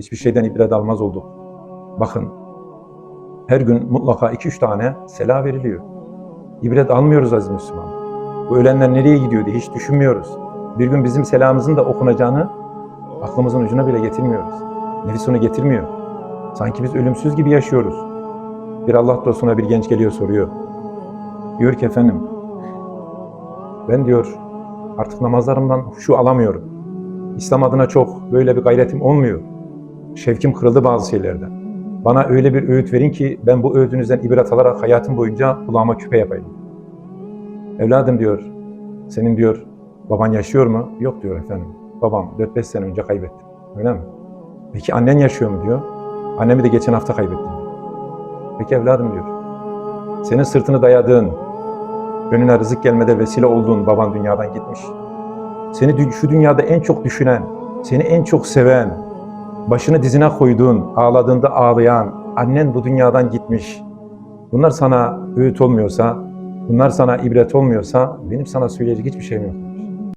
Hiçbir şeyden ibret almaz olduk. Bakın, her gün mutlaka iki üç tane sela veriliyor. İbret almıyoruz aziz Müslüman. Bu ölenler nereye gidiyor diye hiç düşünmüyoruz. Bir gün bizim selamımızın da okunacağını aklımızın ucuna bile getirmiyoruz. Nefis onu getirmiyor. Sanki biz ölümsüz gibi yaşıyoruz. Bir Allah dostuna bir genç geliyor soruyor. Diyor ki efendim, ben diyor artık namazlarımdan şu alamıyorum. İslam adına çok böyle bir gayretim olmuyor. Şevkim kırıldı bazı şeylerden. Bana öyle bir öğüt verin ki ben bu öğüdünüzden ibret alarak hayatım boyunca kulağıma küpe yapayım. Evladım diyor, senin diyor baban yaşıyor mu? Yok diyor efendim. Babam 4-5 sene önce kaybettim. Öyle mi? Peki annen yaşıyor mu diyor. Annemi de geçen hafta kaybettim. Peki evladım diyor. Senin sırtını dayadığın, önüne rızık gelmede vesile olduğun baban dünyadan gitmiş. Seni şu dünyada en çok düşünen, seni en çok seven, başını dizine koyduğun, ağladığında ağlayan annen bu dünyadan gitmiş. Bunlar sana öğüt olmuyorsa, bunlar sana ibret olmuyorsa benim sana söyleyecek hiçbir şeyim yok.